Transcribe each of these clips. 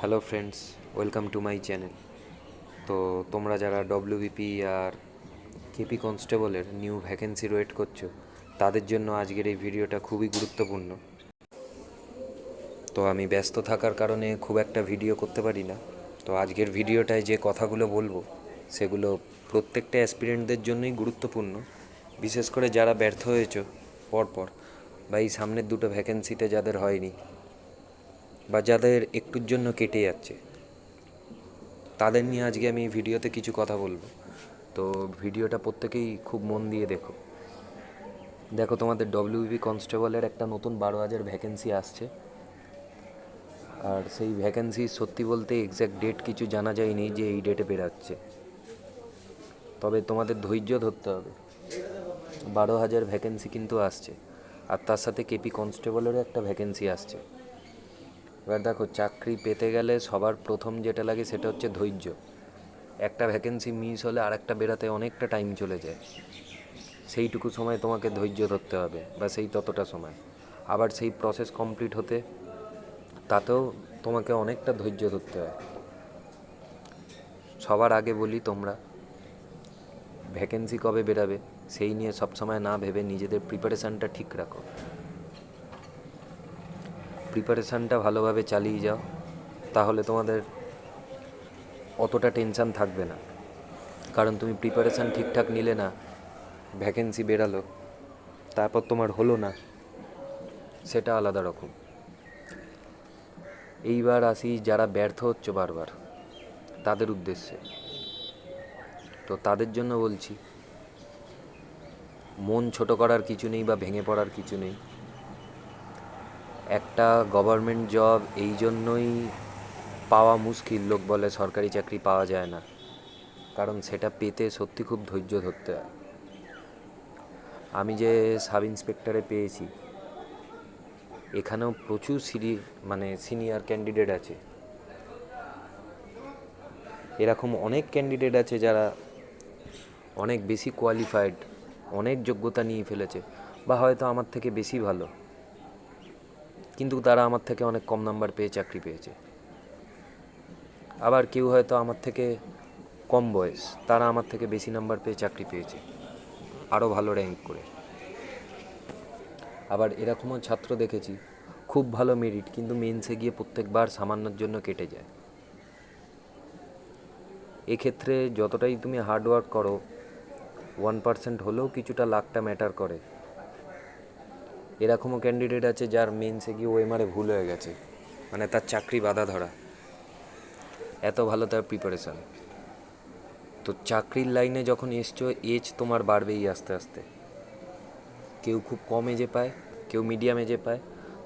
Hello friends welcome to my channel তো তোমরা যারা ডব্লিউবিপি আর কেপি কনস্টেবলের নিউ ভ্যাকেন্সি ওয়েট করছ, তাদের জন্য আজকের এই ভিডিওটা খুবই গুরুত্বপূর্ণ। তো আমি ব্যস্ত থাকার কারণে খুব একটা ভিডিও করতে পারি না। তো আজকের ভিডিওটায় যে কথাগুলো বলব, সেগুলো প্রত্যেকটা অ্যাসপিরেন্টদের জন্যই গুরুত্বপূর্ণ। বিশেষ করে যারা ব্যর্থ হয়েছো, পরপর বা এই সামনের দুটো ভ্যাকেন্সিতে যাদের হয়নি বা যাদের একটুর জন্য কেটে যাচ্ছে। তাদের নিয়ে আজকে আমি ভিডিওতে কিছু কথা বলব। তো ভিডিওটা প্রত্যেকেই খুব মন দিয়ে দেখো। দেখো তোমাদের ডব্লিউবি কনস্টেবলের একটা নতুন বারো হাজার ভ্যাকেন্সি আসছে। আর সেই ভ্যাকেন্সি সত্যি বলতে এক্স্যাক্ট ডেট কিছু জানা যায়নি যে এই ডেটে বেরাচ্ছে। তবে তোমাদের ধৈর্য ধরতে হবে। বারো হাজার ভ্যাকেন্সি কিন্তু আসছে। আর তার সাথে কেপি কনস্টেবলেরও একটা ভ্যাকেন্সি আসছে। এবার দেখো, চাকরি পেতে গেলে সবার প্রথম যেটা লাগে সেটা হচ্ছে ধৈর্য। একটা ভ্যাকেন্সি মিস হলে আরেকটা বেরাতে অনেকটা টাইম চলে যায়। সেইটুকু সময় তোমাকে ধৈর্য ধরতে হবে, বা সেই ততটা সময়। আবার সেই প্রসেস কমপ্লিট হতে, তাতেও তোমাকে অনেকটা ধৈর্য ধরতে হয়। সবার আগে বলি তোমরা ভ্যাকেন্সি কবে বেরাবে, সেই নিয়ে সবসময় না ভেবে নিজেদের প্রিপারেশানটা ঠিক রাখো। প্রিপারেশানটা ভালোভাবে চালিয়ে যাও, তাহলে তোমাদের অতটা টেনশান থাকবে না। কারণ তুমি প্রিপারেশান ঠিকঠাক নিলে না, ভ্যাকেন্সি বেরালো, তারপর তোমার হলো না, সেটা আলাদা রকম। এইবার আসি যারা ব্যর্থ হচ্ছে বারবার, তাদের উদ্দেশ্যে। তো তাদের জন্য বলছি, মন ছোট করার কিছু নেই বা ভেঙে পড়ার কিছু নেই। একটা গভর্নমেন্ট জব এই জন্যই পাওয়া মুশকিল, লোক বলে সরকারি চাকরি পাওয়া যায় না। কারণ সেটা পেতে সত্যি খুব ধৈর্য ধরতে হয়। আমি যে সাব ইন্সপেক্টরে পেয়েছি, এখানেও প্রচুর সিরি মানে সিনিয়র ক্যান্ডিডেট আছে। এরকম অনেক ক্যান্ডিডেট আছে যারা অনেক বেশি কোয়ালিফাইড অনেক যোগ্যতা নিয়ে ফেলেছে, বা হয়তো আমার থেকে বেশি ভালো। কিন্তু তারা আমার থেকে অনেক কম নাম্বার পেয়ে চাকরি পেয়েছে। আবার কেউ হয়তো আমার থেকে কম বয়স, তারা আমার থেকে বেশি নাম্বার পেয়ে চাকরি পেয়েছে, আরও ভালো র্যাঙ্ক করে। আবার এরকমও ছাত্র দেখেছি, খুব ভালো মেরিট কিন্তু মেন্সে গিয়ে প্রত্যেকবার সামান্যর জন্য কেটে যায়। এক্ষেত্রে যতটাই তুমি হার্ডওয়ার্ক করো ওয়ান পার্সেন্ট হলেও কিছুটা লাখটা ম্যাটার করে। এরকমও ক্যান্ডিডেট আছে যার মেন্সে গিয়ে ওএমআরে ভুল হয়ে গেছে। মানে তার চাকরি বাধা ধরা। এত ভালো তার প্রিপারেশান তো চাকরির লাইনে যখন এসছো এজ তোমার বাড়বেই আস্তে আস্তে। কেউ খুব কম এজে পায়, কেউ মিডিয়াম এজে পায়।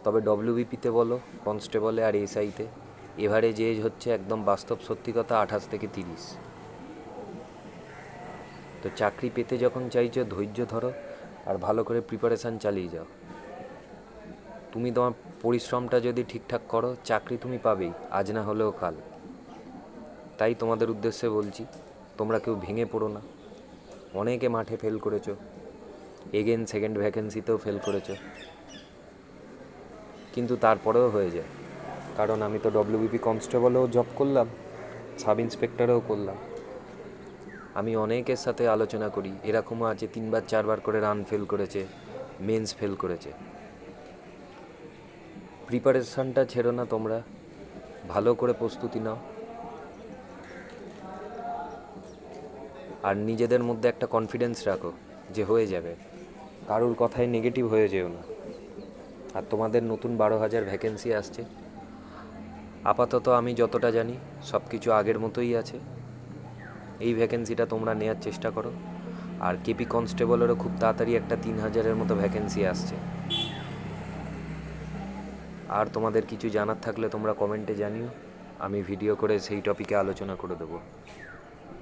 তবে ডব্লিউবিপিতে বলো কনস্টেবলে আর এসআইতে এভারেজ এজ হচ্ছে একদম বাস্তব সত্যি কথা আঠাশ থেকে তিরিশ। তো চাকরি পেতে যখন চাইছো, ধৈর্য ধরো, আর ভালো করে প্রিপারেশান চালিয়ে যাও। তুমি তোমার পরিশ্রমটা যদি ঠিকঠাক করো, চাকরি তুমি পাবেই, আজ না হলেও কাল। তাই তোমাদের উদ্দেশ্যে বলছি, তোমরা কেউ ভেঙে পড়ো না। অনেকে মাঠে ফেল করেছ এগেন সেকেন্ড ভ্যাকেন্সিতেও ফেল করেছ। কিন্তু তারপরেও হয়ে যায়। কারণ আমি তো ডব্লিউবিপি কনস্টেবলেও জব করলাম সাব ইন্সপেক্টরেও করলাম। আমি অনেকের সাথে আলোচনা করি, এরকমও আছে, তিনবার, চারবার করে রান ফেল করেছে মেন্স ফেল করেছে। প্রিপারেশানটা ছেড়ো না তোমরা। ভালো করে প্রস্তুতি নাও। আর নিজেদের মধ্যে একটা কনফিডেন্স রাখো যে হয়ে যাবে। কারুর কথায় নেগেটিভ হয়ে যেও না। আর তোমাদের নতুন বারো হাজার ভ্যাকেন্সি আসছে। আপাতত আমি যতটা জানি সব কিছু আগের মতোই আছে। এই ভ্যাকেন্সিটা তোমরা নেওয়ার চেষ্টা করো। আর কেপি কনস্টেবলেরও খুব তাড়াতাড়ি একটা তিন হাজারের মতো ভ্যাকেন্সি আসছে। আর তোমাদের কিছু জানার থাকলে তোমরা কমেন্টে জানিও। আমি ভিডিও করে সেই টপিকে আলোচনা করে দেবো।